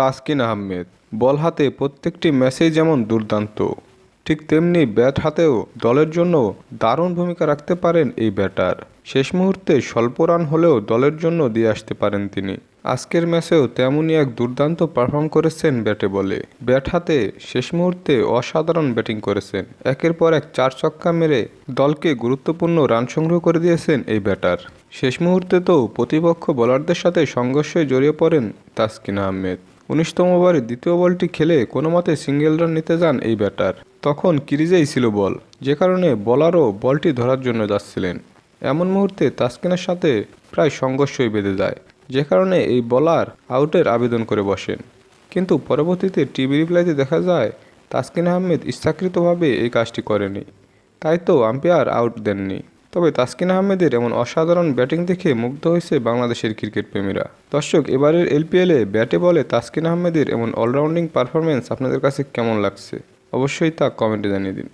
তাসকিন আহমেদ। বল হাতে প্রত্যেকটি ম্যাচেই যেমন দুর্দান্ত, ঠিক তেমনি ব্যাট হাতেও দলের জন্য দারুণ ভূমিকা রাখতে পারেন এই ব্যাটার। শেষ মুহূর্তে স্বল্প রান হলেও দলের জন্য দিয়ে আসতে পারেন তিনি। আজকের ম্যাচেও তেমনই এক দুর্দান্ত পারফর্ম করেছেন ব্যাটে বলে। ব্যাট হাতে শেষ মুহূর্তে অসাধারণ ব্যাটিং করেছেন। একের পর এক চার ছক্কা মেরে দলকে গুরুত্বপূর্ণ রান সংগ্রহ করে দিয়েছেন এই ব্যাটার। শেষ মুহূর্তে তো প্রতিপক্ষ বোলারদের সাথে সংঘর্ষে জড়িয়ে পড়েন তাসকিন আহমেদ। উনিশতম ওভারে দ্বিতীয় বলটি খেলে কোনো মতে সিঙ্গেল রান নিতে যান এই ব্যাটার। তখন ক্রিজেই ছিল বল, যে কারণে বলারও বলটি ধরার জন্য যাচ্ছিলেন। এমন মুহূর্তে তাসকিনের সাথে প্রায় সংঘর্ষই বেঁধে যায়, যে কারণে এই বলার আউটের আবেদন করে বসেন। কিন্তু পরবর্তীতে টিভি রিপ্লাইতে দেখা যায়, তাসকিন আহমেদ ইচ্ছাকৃতভাবে এই কাজটি করেনি। তাই তো আম্পায়ার আউট দেননি। তবে তাসকিন আহমেদের এমন অসাধারণ ব্যাটিং দেখে মুগ্ধ হয়েছে বাংলাদেশের ক্রিকেট প্রেমীরা। দর্শক, এবারের এলপিএলে ব্যাটে বলে তাসকিন আহমেদের এমন অলরাউন্ডিং পারফরমেন্স আপনাদের কাছে কেমন লাগছে? অবশ্যই তা কমেন্টে জানিয়ে দিন।